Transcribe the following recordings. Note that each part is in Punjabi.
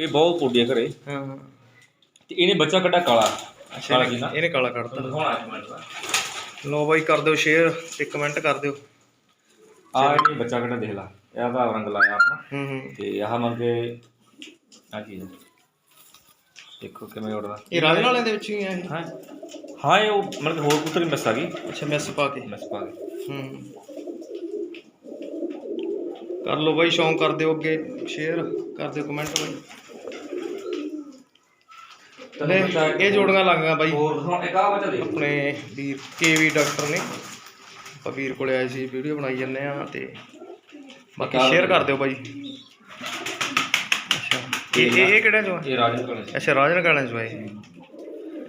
ਇਹ ਬਹੁਤ ਉੱਡਿਆ ਘਰੇ। ਹਾਂ। ਤੇ ਇਹਨੇ ਬੱਚਾ ਕੱਢਾ ਕਾਲਾ। ਅੱਛਾ ਕਾਲਾ ਜੀ ਨਾ ਇਹਨੇ ਕਾਲਾ ਕੱਢਤਾ। ਦਿਖਾਉਣਾ ਇੱਕ ਮਿੰਟ ਦਾ। ਲੋ ਬਾਈ ਕਰ ਦਿਓ ਸ਼ੇਅਰ ਤੇ ਕਮੈਂਟ ਕਰ ਦਿਓ। ਆ ਇਹਨੇ ਬੱਚਾ ਕੱਢਾ ਦੇਖ ਲਾ। ਇਹਦਾ ਰੰਗ ਲਾਇਆ ਆਪਣਾ ਹੂੰ ਹੂੰ। ਤੇ ਆਹ ਮੰਨ ਕੇ ਆ ਕੀ ਹੈ? ਦੇਖੋ ਕਿਵੇਂ ਉੱਡਦਾ। ਇਹ ਰਾਜਨ ਵਾਲਿਆਂ ਦੇ ਵਿੱਚ ਹੀ ਆ ਇਹ? ਹਾਂ। ਹਾਂ ਇਹ ਉਹ ਮਤਲਬ ਕਿ ਹੋਰ ਕੁੱਤਰ ਮਿਸ ਆ ਗਈ। ਅੱਛਾ ਮੈਸ ਪਾ ਕੇ। ਮਿਸ ਪਾ ਗਈ। ਹੂੰ। ਕਰ ਲਓ ਬਾਈ ਸ਼ੌਂਕ ਕਰ ਦਿਓ ਅੱਗੇ ਸ਼ੇਅਰ ਕਰ ਦਿਓ ਕਮੈਂਟ ਬਾਈ। ਲੈ ਇਹ ਜੋੜੀਆਂ ਲਾਂਗਾ ਬਾਈ। ਹੋਰ ਦਿਖਾਉਣ ਇੱਕ ਆ ਬੱਚਾ ਦੇਖ। ਆਪਣੇ ਵੀਰ ਕੇਵੀ ਡਾਕਟਰ ਨੇ। ਆਪਾਂ ਵੀਰ ਕੋਲੇ ਆਏ ਸੀ ਵੀਡੀਓ ਬਣਾਈ ਜੰਨੇ ਆ ਤੇ ਬਾਕੀ ਸ਼ੇਅਰ ਕਰ ਦਿਓ ਬਾਈ। ਅੱਛਾ ਇਹ ਇਹ ਕਿਹੜਾ ਜੋ ਆ? ਇਹ ਰਾਜਨ ਕੋਲ ਸੀ। ਅੱਛਾ ਰਾਜਨ ਕਾਲਾਂ ਚ ਬਾਈ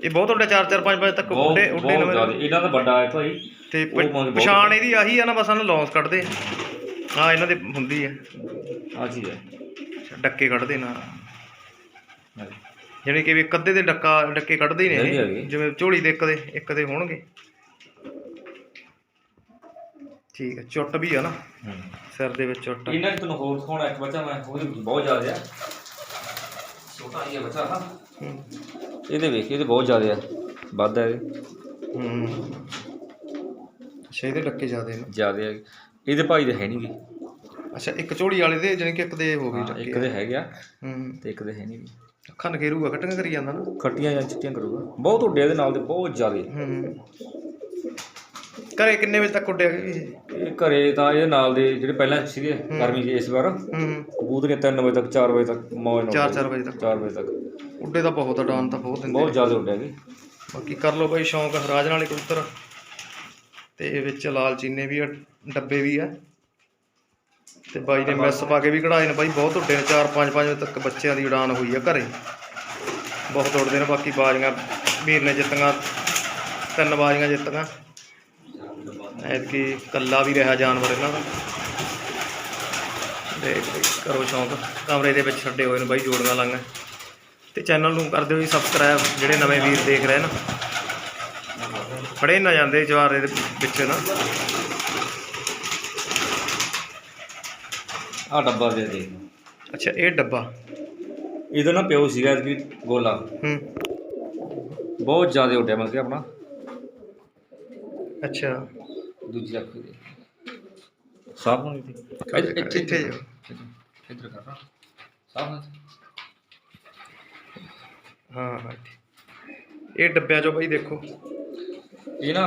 ਇਹ ਬਹੁਤ ਵੱਡਾ 4 4 5 ਵਜੇ ਤੱਕ ਉੱਡੇ ਉੱਡੇ ਨਵੇਂ। ਇਹਨਾਂ ਦਾ ਵੱਡਾ ਹੈ ਭਾਈ। ਤੇ ਪਛਾਣ ਇਹਦੀ ਆਹੀ ਆ ਨਾ ਬਸ ਇਹਨਾਂ ਲੌਂਸ ਕੱਢਦੇ ਹਾਂ ਇਹਨਾਂ ਦੇ ਹੁੰਦੀ ਆ। ਆ ਜੀ ਹੈ। ਅੱਛਾ, ਡੱਕੇ ਕੱਢਦੇ ਨਾ। ਜਾਣੀ ਕਿ ਵੀ ਇੱਕ ਅੱਧੇ ਦੇ ਡੱਕਾ ਡੱਕੇ ਕੱਢਦੇ ਹੀ ਨੇ ਹੈਗੇ। ਇਹ। ਹੈਗੇ। ਜਿਵੇਂ ਝੋਲੀ ਦੇ ਇੱਕ ਦੇ ਇੱਕ ਦੇ ਹੋਣਗੇ। ਠੀਕ ਹੈ ਚੁੱਟ ਵੀ ਆ ਨਾ। ਹੂੰ। ਸਿਰ ਦੇ ਵਿੱਚ ਚੁੱਟ ਆ। ਇਹਨਾਂ ਤੁਹਾਨੂੰ ਹੋਰ ਦਿਖਾਉਣਾ ਇੱਕ ਬੱਚਾ ਮੈਂ ਉਹਦੇ ਵਿੱਚ ਬਹੁਤ ਜ਼ਿਆਦਾ ਆ। ਛੋਟਾ ਬੱਚਾ ਹਾਂ ਹੂੰ। ਇਹਦੇ ਵੇਖ ਇਹਦੇ ਬਹੁਤ ਜ਼ਿਆਦਾ ਆ। ਵੱਧ ਹੈ ਹੂੰ। ਅੱਛਾ ਇਹਦੇ ਡੱਕੇ ਜ਼ਿਆਦੇ ਨੇ। ਜ਼ਿਆਦਾ ਆ। ਇਹਦੇ ਭਾਈ ਦੇ ਹੈ ਨਹੀਂ ਗੇ। ਅੱਛਾ ਇੱਕ ਝੋਲੀ ਵਾਲੇ ਦੇ ਜਾਣੀ ਕਿ ਇੱਕ ਦੇ ਹੋ ਗਈ ਹਾਂ, ਡੱਕੇ ਇੱਕ ਦੇ ਹੈਗੇ ਆ। ਹੂੰ। ਤੇ ਇੱਕ ਦੇ ਹੈ ਨਹੀਂ ਗੇ। ਅੱਖਾਂ ਨਖੇਰੂਗਾ ਕਟੀਆਂ ਕਰੀ ਜਾਂਦਾ ਨਾ। ਖੱਟੀਆਂ ਜਾਂ ਚਿੱਟੀਆਂ ਕਰੂਗਾ। ਬਹੁਤ ਉੱਡੇ ਇਹਦੇ ਨਾਲ ਦੇ ਬਹੁਤ ਜ਼ਿਆਦਾ। ਹੂੰ। ਘਰੇ ਕਿੰਨੇ ਵਜੇ ਤੱਕ ਉੱਡਿਆ ਇਹ? ਇਹ ਘਰੇ ਤਾਂ ਇਹਦੇ ਨਾਲ ਦੇ ਜਿਹੜੇ ਪਹਿਲਾਂ ਸੀਗੇ ਗਰਮੀ ਦੇ ਇਸ ਵਾਰ। ਹੂੰ। ਕਬੂਤਰੀਆਂ 3 ਵਜੇ ਤੱਕ 4 ਵਜੇ ਤੱਕ ਮੌਜ ਨਾਲ 4-4 ਵਜੇ ਤੱਕ। 4 ਵਜੇ ਤੱਕ। ਉੱਡੇ ਤਾਂ ਬਹੁਤ ਆ ਡਾਨ ਤਾਂ ਬਹੁਤ ਦਿੰਦੇ ਬਹੁਤ ਜ਼ਿਆਦਾ ਉੱਡੇ ਹੈਗੇ ਬਾਕੀ ਕਰ ਲਓ ਬਾਈ ਸ਼ੌਂਕ ਰਾਜਨ ਵਾਲੇ ਕਬੂਤਰ। ਤੇ ਇਹ ਵਿੱਚ ਲਾਲ ਚੀਨੇ ਵੀ ਆ ਡੱਬੇ ਵੀ ਆ। ਤੇ ਬਾਈ ਨੇ ਮੈਸ ਪਾ ਕੇ ਵੀ ਕਢਾਏ ਨੇ ਬਾਈ, ਬਹੁਤ ਉੱਡੇ ਨੇ 4-5 ਵਜੇ ਤੱਕ ਬੱਚਿਆਂ ਦੀ ਉਡਾਨ ਹੋਈ ਆ ਘਰੇ। ਬਹੁਤ ਉੱਡਦੇ ਨੇ, ਬਾਕੀ ਬਾਜ਼ੀਆਂ, ਵੀਰ ਨੇ ਜਿੱਤੀਆਂ, ਤਿੰਨ ਬਾਜ਼ੀਆਂ ਜਿੱਤੀਆਂ। ਐਤਕੀ ਕੱਲਾ ਵੀ ਰਿਹਾ ਜਾਨਵਰ ਇਹਨਾਂ ਦਾ। ਦੇਖ ਕਰੋ ਸ਼ੌਂਕ। ਕਮਰੇ ਦੇ ਵਿੱਚ ਛੱਡੇ ਹੋਏ ਨੇ ਬਾਈ, ਜੋੜੀਆਂ ਲਾਂਗਾ ਤੇ ਚੈਨਲ ਨੂੰ ਕਰ ਦਿਓ ਜੀ ਸਬਸਕ੍ਰਾਈਬ ਜਿਹੜੇ ਨਵੇਂ ਵੀਰ ਦੇਖ ਰਹੇ ਨਾ। ਫੜੇ ਨਾ ਜਾਂਦੇ ਜਵਾਰੇ ਦੇ ਵਿੱਚ ਨਾ। ਆ ਡੱਬਾ ਦੇ ਦੇ ਅੱਛਾ ਇਹ ਡੱਬਾ? ਇਹਦਾ ਨਾ ਪਿਓ ਸੀਗਾ ਕਿ ਗੋਲਾ। ਹੂੰ। ਬਹੁਤ ਜ਼ਿਆਦਾ ਉੱਡਿਆ ਮਤਲਬ ਕਿ ਆਪਣਾ। ਅੱਛਾ। ਦੂਜੀ ਅੱਖ ਦੇ ਸਾਫ਼ ਹੋਣੀ ਸੀ। ਇੱਥੇ ਇੱਥੇ ਇੱਥੇ ਇੱਧਰ ਕਰ ਰਾ ਸਾਫ਼ ਹੋਣੀ ਹਾਂ ਹਾਂ ਇੱਥੇ। ਇਹ ਡੱਬਿਆਂ ਚੋਂ ਬਾਈ ਦੇਖੋ। ਇਹ ਨਾ